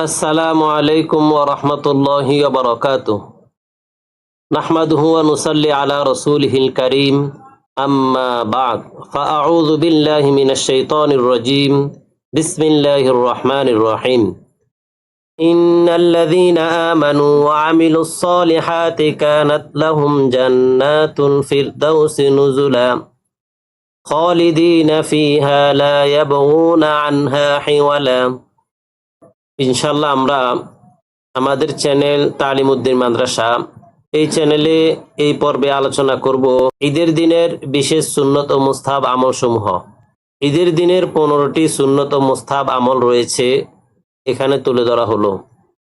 السلام عليكم ورحمة الله وبركاته. نحمده ونصلي على رسوله الكريم. أما بعد فأعوذ بالله من الشيطان الرجيم. بسم الله الرحمن الرحيم. إن الذين آمنوا وعملوا الصالحات كانت لهم جنات الفردوس نزلا خالدين فيها لا يبغون عنها حولا. ইনশাল্লাহ আমরা আমাদের চ্যানেল তালিমুদ্দিন মাদ্রাসা, এই চ্যানেলে এই পর্বে আলোচনা করব ঈদের দিনের বিশেষ সুন্নত ও মুস্তাব আমল সমূহ ঈদের দিনের পনেরোটি সুন্নত ও মুস্তাব আমল রয়েছে, এখানে তুলে ধরা হলো।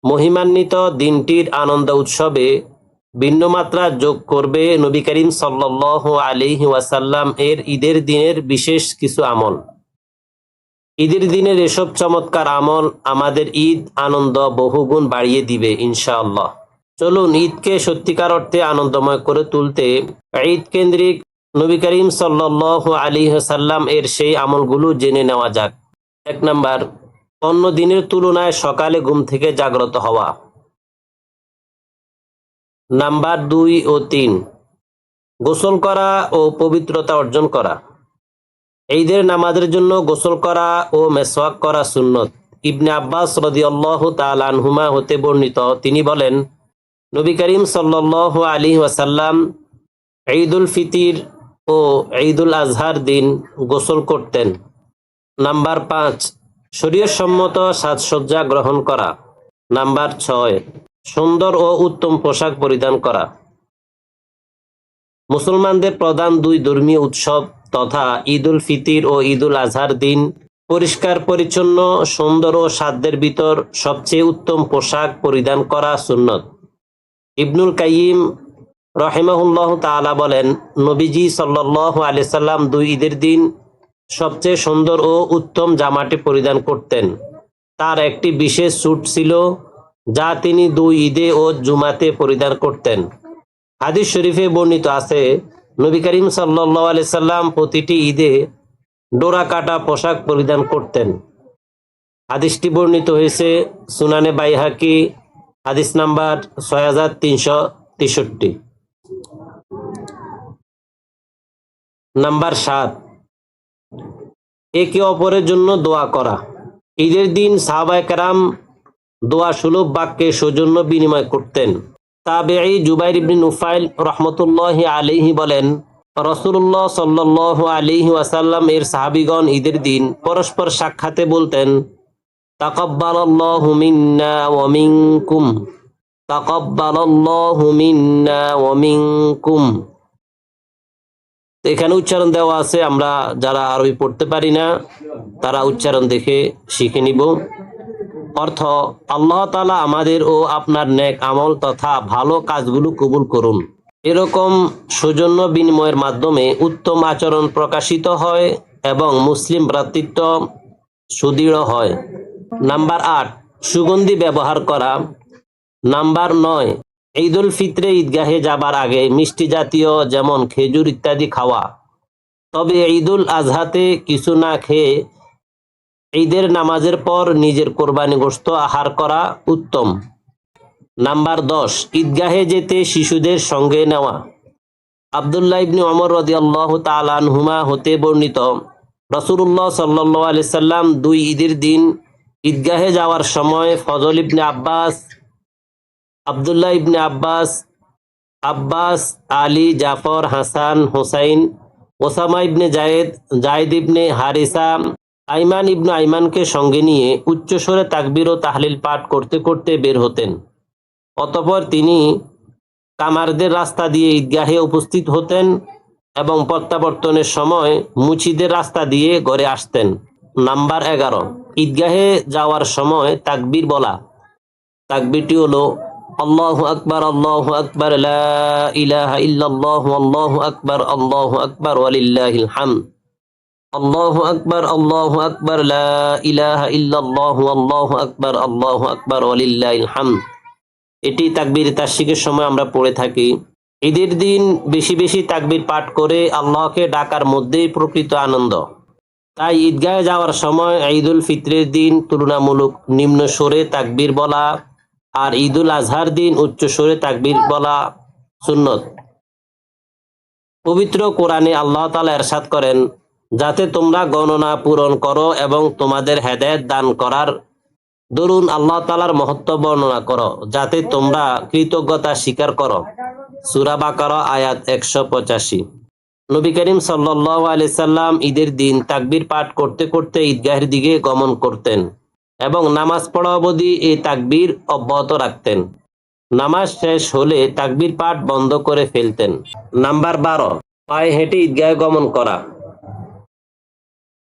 মহিমান্বিত দিনটির আনন্দ উৎসবে ভিন্ন মাত্রা যোগ করবে নবী করিম সাল্লাহ আলিহি ওয়াসাল্লাম এর ঈদের দিনের বিশেষ কিছু আমল। ঈদের দিনের এসব চমৎকার আমল আমাদের ঈদ আনন্দ বহুগুণ বাড়িয়ে দিবে, ইনশাআল্লাহ। চলুন ঈদকে সত্যিকার অর্থে আনন্দময় করে তুলতে ঈদ কেন্দ্রিক নবী করিম সাল্লাহ আলী সাল্লাম এর সেই আমলগুলো জেনে নেওয়া যাক। এক নাম্বার, অন্য দিনের তুলনায় সকালে ঘুম থেকে জাগ্রত হওয়া। নাম্বার দুই ও তিন, গোসল করা ও পবিত্রতা অর্জন করা। ঈদের নামাজের জন্য গোসল করা ও মেসওয়াক করা সুন্নত। ইবনে আব্বাস রদিয়াল্লাহ তাল আনহুমা হতে বর্ণিত, তিনি বলেন, নবী করিম সাল্লাহ আলী ওয়াসাল্লাম ঈদুল ফিতির ও ঈদুল আজহার দিন গোসল করতেন। নাম্বার পাঁচ শরীর সম্মত সাজসজ্জা গ্রহণ করা। নাম্বার ছয়, সুন্দর ও উত্তম পোশাক পরিধান করা। মুসলমানদের প্রধান দুই ধর্মীয় উৎসব তথা ঈদুল ফিতির ও ঈদুল আজহার দিন পরিষ্কার, পরিচ্ছন্ন, সুন্দর ও সাধ্যের ভিতর সবচেয়ে উত্তম পোশাক পরিধান করা সুন্নত। ইবনুল কাইম রহেমাহুল্লাহ তাআলা বলেন, নবীজি সাল্লাহ আলিয়াল্লাম দুই ঈদের দিন সবচেয়ে সুন্দর ও উত্তম জামাটি পরিধান করতেন। তার একটি বিশেষ স্যুট ছিল, যা তিনি দুই ঈদে ও জুমাতে পরিধান করতেন। হাদিস শরীফে বর্ণিত আছে নবী করিম সাল্লাহ সাল্লাম প্রতিটি ঈদে ডোরা কাটা পোশাক পরিধান করতেন। হাদিসটি বর্ণিত হয়েছে সুনানে বাইহাকি, হাদিস নাম্বার ছয় হাজার তিনশো তেষট্টি। নাম্বার সাত, একে অপরের জন্য দোয়া করা। ঈদের দিন সাহাবায় কারাম দোয়া সুলভ বাক্যে সৌজন্য বিনিময় করতেন। তাবেঈ জুবাইর ইবনে নুফাইল রহমতুল্লাহ আলিহি বলেন রসুল্লাহ সাল্লাহ আলিহি ওয়াসাল্লাম এর সাহাবিগণ ঈদের দিন পরস্পর সাক্ষাতে বলতেন, তাকব্বালাল্লাহু মিন্না এখানে উচ্চারণ দেওয়া আছে, আমরা যারা আরবি পড়তে পারি না, তারা উচ্চারণ দেখে শিখে নিব। অর্থ, আল্লাহ তালা আমাদের ও আপনার নেক আমল তথা ভালো কাজগুলো কবুল করুন। এরকম সৌজন্য বিনিময়ের মাধ্যমে উত্তম আচরণ প্রকাশিত হয় এবং মুসলিম ভ্রাতৃত্ব সুদৃঢ় হয়। নাম্বার আট, সুগন্ধি ব্যবহার করা। নাম্বার নয়, ঈদুল ফিতরে ঈদগাহে যাবার আগে মিষ্টি জাতীয় যেমন খেজুর ইত্যাদি খাওয়া। তবে ঈদুল আজহাতে কিছু না খেয়ে ঈদের নামাজের পর নিজের কোরবানি গোস্ত আহার করা উত্তম। নাম্বার দশ, ঈদগাহে যেতে শিশুদের সঙ্গে নেওয়া। আবদুল্লাহ ইবনি অমর রদি আল্লাহ তালানহুমা হতে বর্ণিত রসুল্লাহ সাল্লাহ আলি সাল্লাম দুই ঈদের দিন ঈদগাহে যাওয়ার সময় Fazl ibn Abbas, Abdullah ibn Abbas Abbas, Ali, Jafar, Hasan, Hussain, Osama ibn Zayd Zayd ibn Haritha Ayman ibnu আইমানকে সঙ্গে নিয়ে উচ্চস্বরে তাকবির ও তাহলিল পাঠ করতে করতে বের হতেন। অতপর তিনি কামারদের রাস্তা দিয়ে ঈদগাহে উপস্থিত হতেন এবং প্রত্যাবর্তনের সময় মুচিদের রাস্তা দিয়ে ঘরে আসতেন। নাম্বার এগারো, ঈদগাহে যাওয়ার সময় তাকবির বলা। তাকবিরটি হলো, আল্লাহ আকবর, আল্লাহ আকবার ইলাহা ইল্লাল্লাহ, আল্লাহু আকবার আল্লাহু আকবার, ওয়ালিল্লাহিল হামদ। আল্লাহু আকবার আল্লাহু আকবার লা ইলাহা ইল্লাল্লাহু আল্লাহু আকবার আল্লাহু আকবার ওয়ালিল্লাহিল হামদ এটি তাকবীর তাশরিকের সময় আমরা পড়ে থাকি। ঈদের দিন বেশি বেশি তাকবীর পাঠ করে আল্লাহকে ডাকার মধ্যেই প্রকৃত আনন্দ। তাই ঈদগাহে যাওয়ার সময় ঈদুল ফিতরের দিন তুলনামূলক নিম্ন স্বরে তাকবীর বলা আর ঈদুল আজহার দিন উচ্চ স্বরে তাকবীর বলা সুন্নত। পবিত্র কোরআনে আল্লাহ তাআলা এরশাদ করেন যাতে তোমরা গণনা পূরণ করো এবং তোমাদের হেদায়েত দান করার দরুন আল্লাহ তাআলার মহত্ব বর্ণনা করো, যাতে তোমরা কৃতজ্ঞতা স্বীকার করো। সূরা বাকারা, আয়াত একশো পঁচাশি। নবী করিম আলাইহি সাল্লাম ঈদের দিন তাকবির পাঠ করতে করতে ঈদগাহের দিকে গমন করতেন এবং নামাজ পড়া অবধি এই তাকবির অব্যাহত রাখতেন। নামাজ শেষ হলে তাকবির পাঠ বন্ধ করে ফেলতেন। নাম্বার বারো, পায়ে হেঁটে ঈদগাহে গমন করা।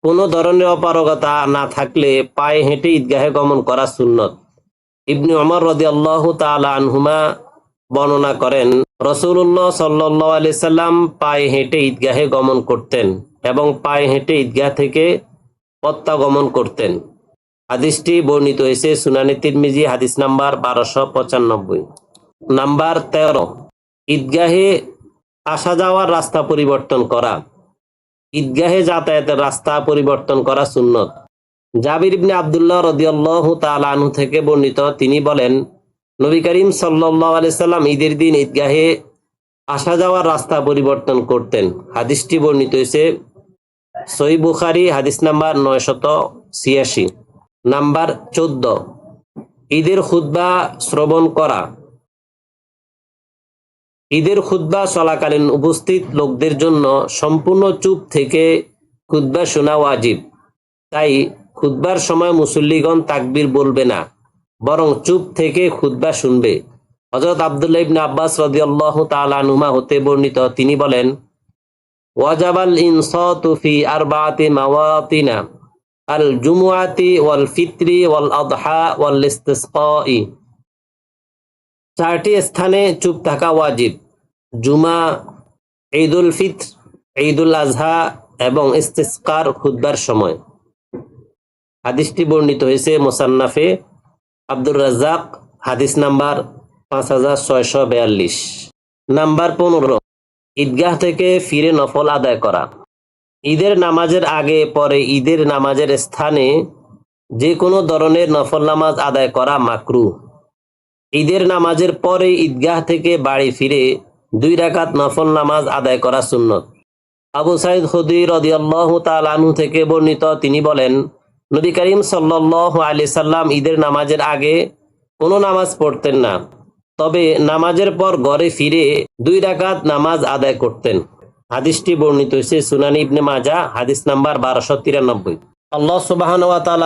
কোনো ধরনের অপারগতা না থাকলে পায়ে হেঁটে ঈদগাহে গমন করা সুন্নত। ইবনে ওমর রাদিয়াল্লাহু তাআলা আনহুমা বর্ণনা করেন রসুল্লাহ সাল্লাহ আলি সাল্লাম পায়ে হেঁটে ঈদগাহে গমন করতেন এবং পায়ে হেঁটে ঈদগাহ থেকে প্রত্যাগমন করতেন। হাদিসটি বর্ণিত হয়েছে সুনানি তিরমিজি, হাদিস নাম্বার বারোশো পঁচানব্বই। নাম্বার তেরো, ঈদগাহে আসা যাওয়ার রাস্তা পরিবর্তন করা। ঈদগাহে যাতায়াতের রাস্তা পরিবর্তন করা সুন্নত। জাবির ইবনে আবদুল্লাহ রদিয়াল্লাহু তাআলা আনহু থেকে বর্ণিত, তিনি বলেন, নবী করিম সাল্লাল্লাহু আলাইহি সাল্লাম ঈদের দিন ঈদগাহে আসা যাওয়ার রাস্তা পরিবর্তন করতেন। হাদিসটি বর্ণিত হয়েছে সই বুখারি, হাদিস নাম্বার নয়শত ছিয়াশি, নাম্বার চোদ্দ। ঈদের খুদ্া শ্রবণ করা ঈদের খুদ্া চলাকালীন উপস্থিত লোকদের জন্য সম্পূর্ণ চুপ থেকে খুদ্া শোনা ওয়াজিব। তাই খুদ্বার সময় মুসল্লিগণ তাকবির বলবে না, বরং চুপ থেকে খুদ্া শুনবে। হজরত আবদুল্লাহ ইবনে আব্বাস রাদিয়াল্লাহু তাআলা আনহুমা হতে বর্ণিত, তিনি বলেন, ওয়াজাবাল ইনসাতু ফি আরবাআতি মাওয়াতিনা, আল জুমুয়াতি ওয়াল ফিত্রি ওয়াল আদহা ওয়াল ইস্তিসকাই। চারটি স্থানে চুপ থাকা ওয়াজিব। জুমা, ঈদুল ফিত্র, ঈদুল আজহা এবং ইস্তিসকার খুদ্বার সময়। হাদিসটি বর্ণিত হয়েছে মোসান্নাফে আব্দুর রাজ্জাক, হাদিস নাম্বার পাঁচ হাজার ছয়শো বিয়াল্লিশ। নাম্বার পনেরো, ঈদগাহ থেকে ফিরে নফল আদায় করা। ঈদের নামাজের আগে পরে ঈদের নামাজের স্থানে যে কোনো ধরনের নফল নামাজ আদায় করা মাকরু। ঈদের নামাজের পরে ঈদগাহ থেকে বাড়ি ফিরে দুই রাকাত নফল নামাজ আদায় করা সুন্নত। আবু সাইদ খুদি রদিয়াল্লাহু থেকে বর্ণিত তিনি বলেন, নবী করিম সাল্লাল্লাহু আলাইহি সাল্লাম ঈদের নামাজের আগে কোনো নামাজ পড়তেন না, তবে নামাজের পর ঘরে ফিরে দুই রাকাত নামাজ আদায় করতেন। হাদিসটি বর্ণিত হয়েছে সুনানি ইবনে মাজা হাদিস নাম্বার বারোশো তিরানব্বই। আল্লাহ সুবাহান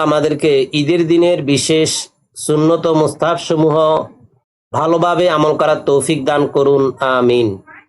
আমাদেরকে ঈদের দিনের বিশেষ সুন্নত মুস্তাব সমূহ ভালোভাবে আমল করার তৌফিক দান করুন আমিন।